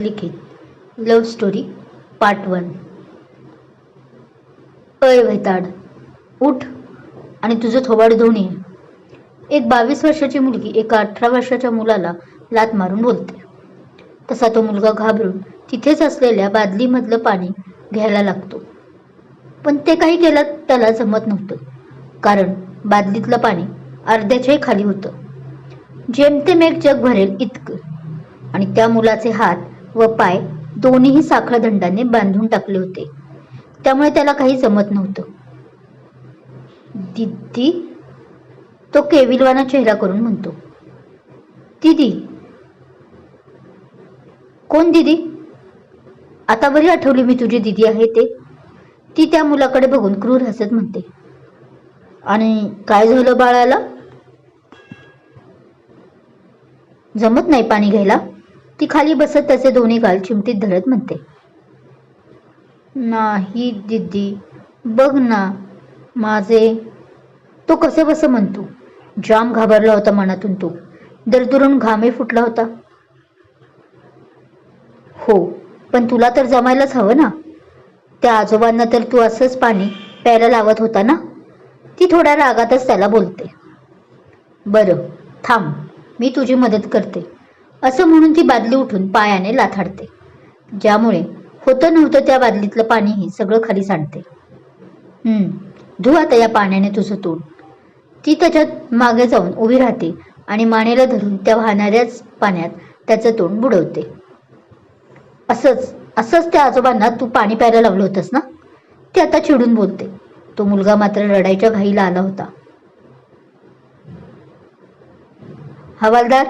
लिखित. Love story part one अय वैताड. उठ आणि तुझं थोबाड धुवून ये. एक बावीस वर्षाची मुलगी एका अठरा वर्षाच्या मुलाला लात मारून बोलते. तसा तो मुलगा घाबरून तिथेच असलेल्या बादलीमधलं पाणी घ्यायला लागतो. पण ते काही केलं त्याला जमत नव्हतं. कारण बादलीतलं पाणी अर्ध्याच्याही खाली होतं. जेमतेम एक जग भरेल इतकं. आणि त्या मुलाचे हात व पाय दोन्हीही साखळदंडाने बांधून टाकले होते. त्यामुळे त्याला काही जमत नव्हतं. दिदी तो केविलवाना चेहरा करून म्हणतो दिदी. कोण दिदी? आता बरी आठवली मी तुझी दिदी आहे ते. ती त्या मुलाकडे बघून क्रूर हसत म्हणते आणि काय झालं बाळाला? जमत नाही पाणी घ्यायला? ती खाली बसत त्याचे दोन्ही गाल चिमटीत धरत म्हणते. नाही दिदी बघ ना माझे तो कसे बस म्हणतो. जाम घाबरला होता मनातून तो. दरदुरून घामे फुटला होता. हो पण तुला तर जमायलाच हवं ना. त्या आजोबांना तर तू असंच पाणी प्यायला लावत होता ना. ती थोड्या रागातच त्याला बोलते. बरं थांब मी तुझी मदत करते. असं म्हणून ती बादली उठून पायाने लाथाडते. ज्यामुळे होतं नव्हतं त्या बादलीतलं पाणीही सगळं खाली सांडते. हम्म धु आता या पाण्याने तुझं तोंड. ती त्याच्यात मागे जाऊन उभी राहते आणि मानेला धरून त्या वाहणाऱ्याच पाण्यात त्याचं तोंड बुडवते. असंच असंच त्या आजोबांना तू पाणी प्यायला लावलं होतंस ना? ते आता चिडून बोलते. तो मुलगा मात्र रडायच्या घाईला आला होता. हवालदार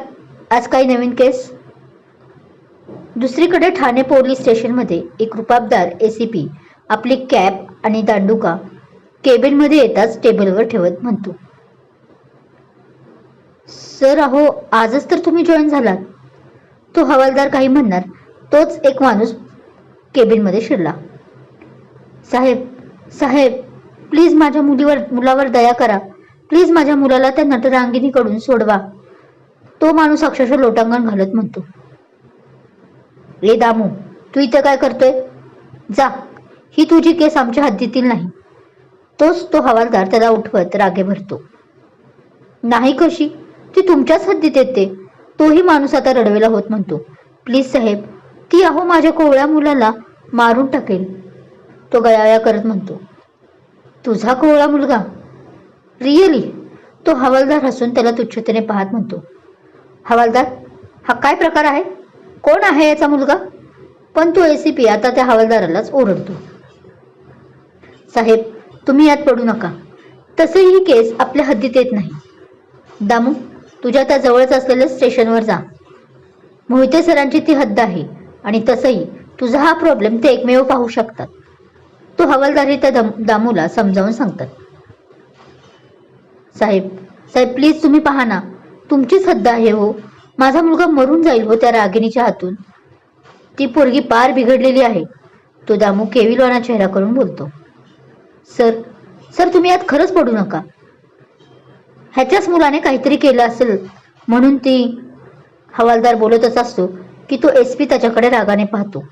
आज काही नवीन केस? दुसरीकडे ठाणे पोलीस स्टेशनमध्ये एक रुपाबदार पी आपली कॅब आणि दांडुका केबिनमध्ये येताच टेबलवर ठेवत म्हणतो. सर अहो आजच तर तुम्ही जॉईन झालात. तो हवालदार काही म्हणणार तोच एक माणूस केबिनमध्ये शिरला. साहेब साहेब प्लीज माझ्या मुलीवर मुलावर दया करा. प्लीज माझ्या मुलाला त्या नटरांगिणीकडून सोडवा. तो माणूस अक्षरशः लोटांगण घालत म्हणतो. रे दामू तू इथं काय करतोय? जा. ही तुझी केस आमच्या हद्दीतील नाही. तोच तो हवालदार त्याला उठवत रागे भरतो. नाही कशी? ती तुमच्याच हद्दीत येते. तोही माणूस आता रडवेला होत म्हणतो. प्लीज साहेब ती अहो माझ्या कोवळ्या मुलाला मारून टाकेल. तो गयावया करत म्हणतो. तुझा कोवळा मुलगा? रिअली? तो हवालदार हसून त्याला तुच्छतेने पाहत म्हणतो. हवालदार हा काय प्रकार आहे? कोण आहे याचा मुलगा? पण तो एसीपी आता त्या हवालदारालाच ओरडतो. साहेब तुम्ही यात पडू नका. तसे ही केस आपल्या हद्दीत येत नाही. दामू तुझ्या त्या जवळच असलेल्या स्टेशनवर जा. मोहिते सरांची ती हद्द आहे आणि तसंही तुझा हा प्रॉब्लेम ते एकमेव पाहू शकतात. तो हवालदारी त्या दम दामूला समजावून सांगतात. साहेब साहेब प्लीज तुम्ही पहा ना. तुमचीच हद्द आहे हो. माझा मुलगा मरून जाईल हो त्या रागिणीच्या हातून. ती पोरगी पार बिघडलेली आहे. तो दामू केविलवाना चेहरा करून बोलतो. सर सर तुम्ही यात खरंच पडू नका. ह्याच्याच मुलाने काहीतरी केलं असेल म्हणून ती हवालदार बोलतच असतो की तो एस पी त्याच्याकडे रागाने पाहतो.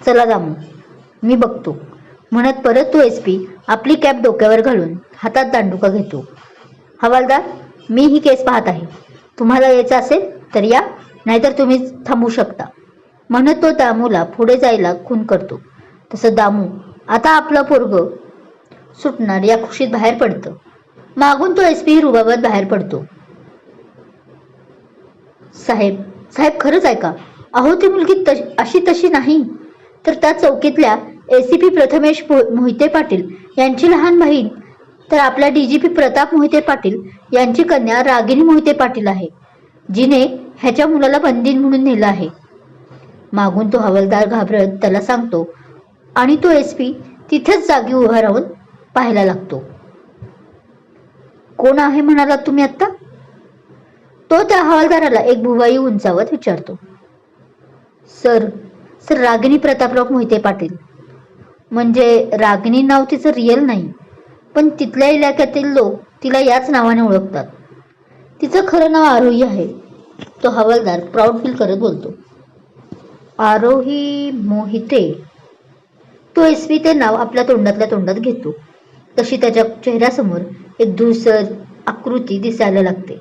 चला दामू मी बघतो. म्हणत परत तो एस पी आपली कॅप डोक्यावर घालून हातात दांडुका घेतो. हवालदार मी ही केस पाहत आहे. तुम्हाला यायचं असेल तर या नाहीतर तुम्ही थांबू शकता. म्हणत तो दामूला पुढे जायला खून करतो. तसं दामू आता आपलं पोरग सुटणार या खुशीत बाहेर पडतं. मागून तो एस पी रुबाबात बाहेर पडतो. साहेब साहेब खरंच ऐका. अहो ती मुलगी तश अशी तशी नाही. तर त्या चौकीतल्या एसीपी प्रथमेश मोहिते पाटील यांची लहान बहीण तर आपल्या डीजीपी प्रताप मोहिते पाटील यांची कन्या रागिनी मोहिते पाटील आहे जिने ह्याच्या मुलाला बंदीन म्हणून नेलं आहे. मागून तो हवालदार घाबरत त्याला सांगतो आणि तो एस पी तिथेच जागी उभा राहून पाहायला लागतो. कोण आहे म्हणालात तुम्ही आत्ता? तो त्या हवालदाराला एक भुवाई उंचावत विचारतो. Sir sir Ragini Prataprao Mohite Patil. म्हणजे रागिनी नाव तिचं रिअल नाही. पण तिथल्या इलाक्यातील लोक तिला याच नावाने ओळखतात. तिचं खरं नाव आरोही आहे. तो हवालदार प्राऊड फील करत बोलतो. आरोही मोहिते. तो एस पी ते नाव आपल्या तोंडातल्या तोंडात घेतो. तशी त्याच्या चेहऱ्यासमोर एक धूसर आकृती दिसायला लागते.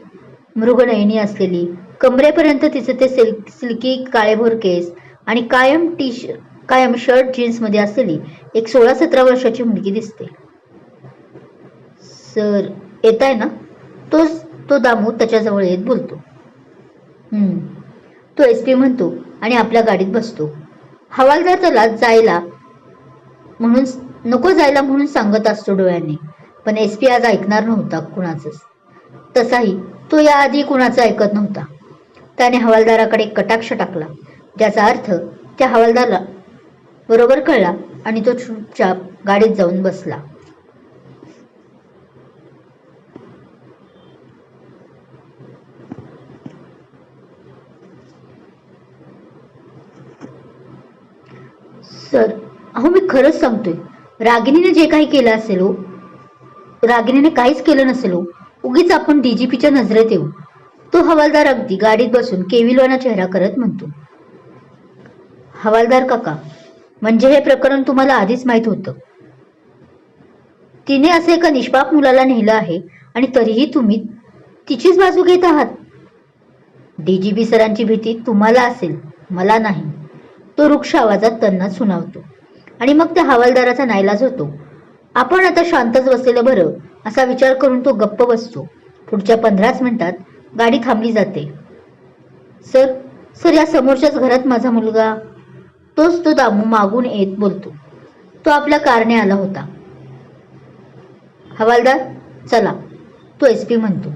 मृगनयनी असलेली कमरेपर्यंत तिचे ते सिल सिल्की काळेभोर केस आणि कायम टी कायम शर्ट जीन्समध्ये असलेली एक सोळा सतरा वर्षाची मुलगी दिसते. सर येत आहे ना? तोच तो दामू त्याच्याजवळ येत बोलतो. हम्म. तो एस पी म्हणतो आणि आपल्या गाडीत बसतो. हवालदार त्याला जायला म्हणून नको जायला म्हणून सांगत असतो डोळ्यांनी. पण एस पी आज ऐकणार नव्हता कुणाचंच. तसाही तो याआधी कुणाचा ऐकत नव्हता. त्याने हवालदाराकडे कटाक्ष टाकला. ज्याचा अर्थ त्या हवालदाराला बरोबर कळला आणि तो चुपचाप गाडीत जाऊन बसला. सर अहो मी खरंच सांगतोय. रागिनीने जे काही केलं असेल हो रागिनीने काहीच केलं नसेल हो उगीच आपण डीजीपीच्या नजरेत येऊ. तो हवालदार अगदी गाडीत बसून केविलवाना चेहरा करत म्हणतो. हवालदार काका म्हणजे हे प्रकरण तुम्हाला आधीच माहीत होतं. तिने असे एका निष्पाप मुलाला नेलं आहे आणि तरीही तुम्ही तिचीच बाजू घेत आहात. डीजीपी सरांची भीती तुम्हाला असेल मला नाही. तो वृक्ष आवाजात त्यांना सुनावतो. आणि मग त्या हवालदाराचा नाईलाज होतो. आपण आता शांतच बसलेलं बरं असा विचार करून तो गप्प बसतो. पुढच्या पंधराच मिनिटात गाडी थांबली जाते. सर सर या समोरच्याच घरात माझा मुलगा तोच तो दामू मागून येत बोलतो. तो आपल्या कारने आला होता. हवालदार चला तो एस पी म्हणतो.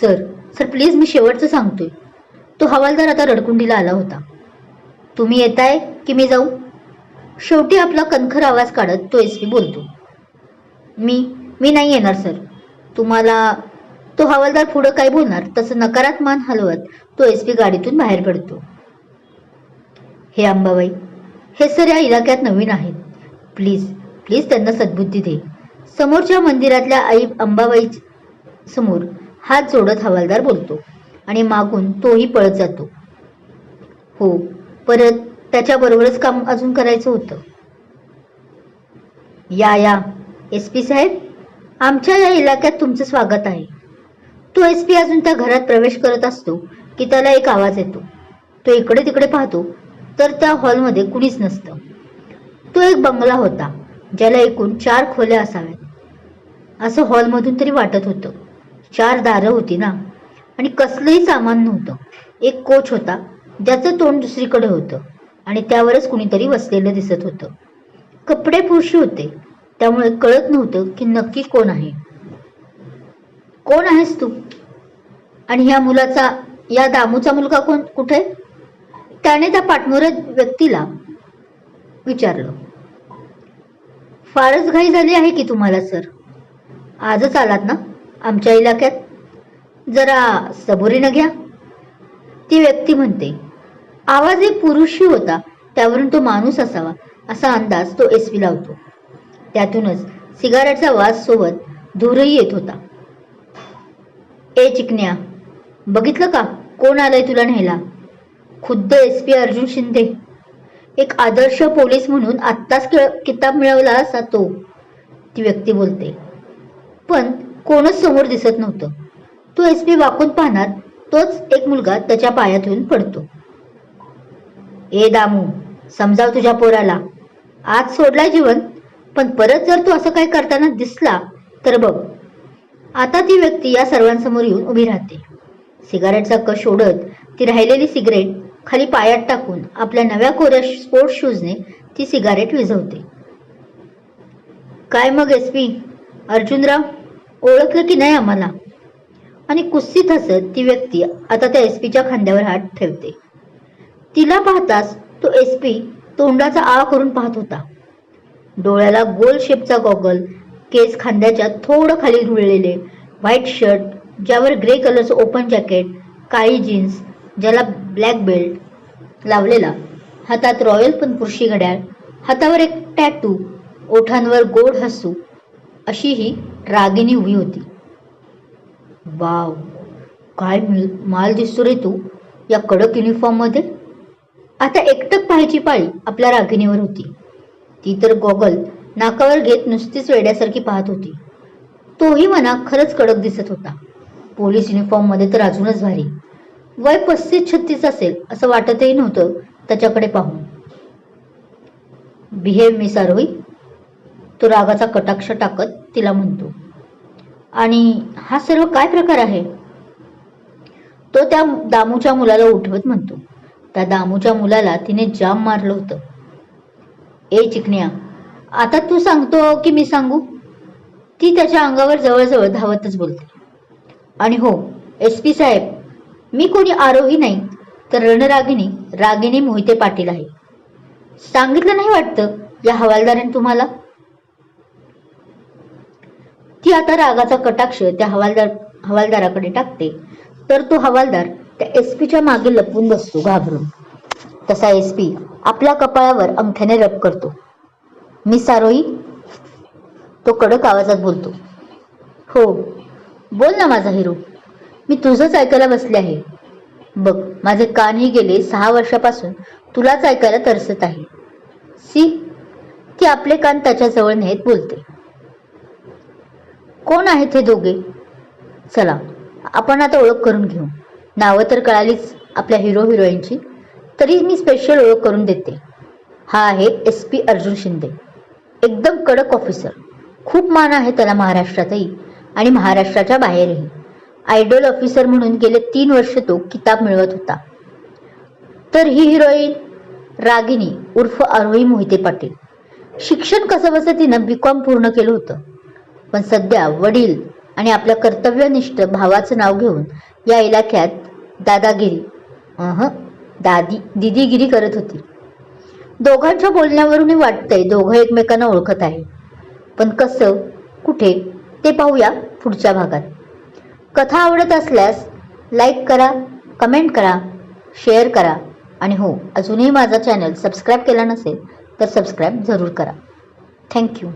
सर सर प्लीज मी शेवटचं सांगतोय. तो हवालदार आता रडकुंडीला आला होता. तुम्ही येताय की मी जाऊ? शेवटी आपला कणखर आवाज काढत तो एस पी बोलतो. मी मी नाही येणार सर. तुम्हाला तो हवालदार पुढं काय बोलणार? तसं नकारात मान हलवत तो एस पी गाडीतून बाहेर पडतो. हे अंबाबाई हे सर या इलाक्यात नवीन आहेत. प्लीज प्लीज त्यांना सद्बुद्धी दे. समोरच्या मंदिरातल्या आई अंबाबाई समोर हात जोडत हवालदार बोलतो आणि मागून तोही पळत जातो. हो परत त्याच्याबरोबरच काम अजून करायचं होतं. या या. एस पी साहेब आमच्या या इलाक्यात तुमचं स्वागत आहे. तो एस पी अजून त्या घरात प्रवेश करत असतो की त्याला एक आवाज येतो. तो इकडे तिकडे पाहतो तर त्या हॉलमध्ये कुणीच नसतं. तो एक बंगला होता ज्याला एकूण चार खोल्या असाव्यात. असं हॉलमधून तरी वाटत होतं. चार दारं होती ना. आणि कसलंही सामान नव्हतं. एक कोच होता ज्याचं तोंड दुसरीकडे होतं आणि त्यावरच कुणीतरी बसलेलं दिसत होतं. कपडे पुरुषी होते त्यामुळे कळत नव्हतं की नक्की कोण आहे. कोण आहेस तू? आणि ह्या मुलाचा या दामूचा मुलगा कोण कुठे? त्याने त्या पाठमोऱ्या व्यक्तीला विचारलं. फारच घाई झाली आहे की तुम्हाला सर? आजच आलात ना आमच्या इलाक्यात? जरा सबुरीनं घ्या. ती व्यक्ती म्हणते आवाज एक पुरुषी होता. त्यावरून तो माणूस असावा असा अंदाज तो एस पी लावतो. त्यातूनच सिगारेटचा वास सोबत धूरही येत होता. ए चिकन्या बघितलं का? कोण आलंय तुला न्यायला? खुद्द एस पी अर्जुन शिंदे. एक आदर्श पोलीस म्हणून आत्ताच किताब मिळवला असा तो. ती व्यक्ती बोलते पण कोणच समोर दिसत नव्हतं. तो एस पी वाकून पाहणार तोच एक मुलगा त्याच्या पायातून पडतो. ए दामू समजाव तुझ्या पोराला. आज सोडलाय जीवन पण परत जर तू असं काही करताना दिसला तर बघ. आता ती व्यक्ती या सर्वांसमोर येऊन उभी राहते. सिगारेटचा कश ओढत ती राहिलेली सिगरेट खाली पायात टाकून आपल्या नव्या कोऱ्या स्पोर्ट्स शूजने ती सिगारेट विझवते. काय मग एस पी? अर्जुनराव ओळखलं की नाही आम्हाला? आणि कुस्सीत हसत ती व्यक्ती आता त्या एस पीच्या खांद्यावर हात ठेवते. तिला पाहताच तो एस पी तोंडाचा आ करून पाहत होता. डोळ्याला गोल शेपचा गॉगल केस खांद्याच्या थोडं खाली रुळलेले व्हाईट शर्ट ज्यावर ग्रे कलरचं ओपन जॅकेट काळी जीन्स ज्याला ब्लॅक बेल्ट लावलेला. हातात रॉयल पण पुरशी घड्याळ हातावर एक टॅटू ओठांवर गोड हसू अशी ही रागिनी उभी होती. वाव काय मिल माल दिसतो रे तू या कडक युनिफॉर्ममध्ये आता एकटक पाहायची पाळी आपल्या रागिणीवर होती. ती तर गॉगल नाकावर घेत नुसतीच वेड्यासारखी पाहत होती. तोही मना खरंच कडक दिसत होता. पोलीस युनिफॉर्ममध्ये तर अजूनच भारी. वय पस्तीस छत्तीस असेल असं वाटतही नव्हतं त्याच्याकडे पाहून. बिहेव मिस आरोही तो रागाचा कटाक्ष टाकत तिला म्हणतो. आणि हा सर्व काय प्रकार आहे? तो त्या दामूच्या मुलाला उठवत म्हणतो. त्या दामूच्या मुलाला तिने जाम मारलं होतं. ए चिकण्या आता तू सांगतो की मी सांगू? ती त्याच्या अंगावर जवळजवळ धावतच बोलते. आणि हो एस पी साहेब मी कोणी आरोही नाही तर रणरागिणी रागिणी मोहिते पाटील आहे. सांगितलं नाही वाटतं या हवालदाराने तुम्हाला? ती आता रागाचा कटाक्ष त्या हवालदार हवालदाराकडे टाकते तर तो हवालदार त्या एस पीच्या मागे लपवून बसतो घाबरून. तसा एस पी आपल्या कपाळावर अंगठ्याने रब करतो. मी सारोई तो कडक आवाजात बोलतो. हो बोल ना माझा हिरो. मी तुझंच ऐकायला बसले आहे. बघ माझे कानही गेले सहा वर्षापासून तुलाच ऐकायला तरसत आहे. सी ती आपले कान त्याच्याजवळ नेत बोलते. कोण आहेत हे दोघे? चला आपण आता ओळख करून घेऊ. नावं तर कळालीच आपल्या हिरो हिरोईनची तरी मी स्पेशल ओळख करून देते. हा आहे एस पी अर्जुन शिंदे. एकदम कडक ऑफिसर खूप मान आहे त्याला महाराष्ट्रातही आणि महाराष्ट्राच्या बाहेरही. आयडल ऑफिसर म्हणून गेले तीन वर्ष तो किताब मिळवत होता. तर ही हिरोईन रागिनी उर्फ आरोही मोहिते पाटील. शिक्षण कसं बसं तिनं बी कॉम पूर्ण केलं होतं. पण सध्या वडील आणि आपल्या कर्तव्यनिष्ठ भावाचं नाव घेऊन या इलाक्यात दादागिरी. अह. दादी दिदीगिरी करत होती. दोघांच्या बोलण्यावरूनही वाटतंय दोघं एकमेकांना ओळखत आहे पण कसं कुठे ते पाहूया पुढच्या भागात. कथा आवडत असल्यास लाईक करा कमेंट करा शेअर करा. आणि हो अजूनही माझा चॅनल सबस्क्राईब केला नसेल तर सबस्क्राईब जरूर करा. थँक्यू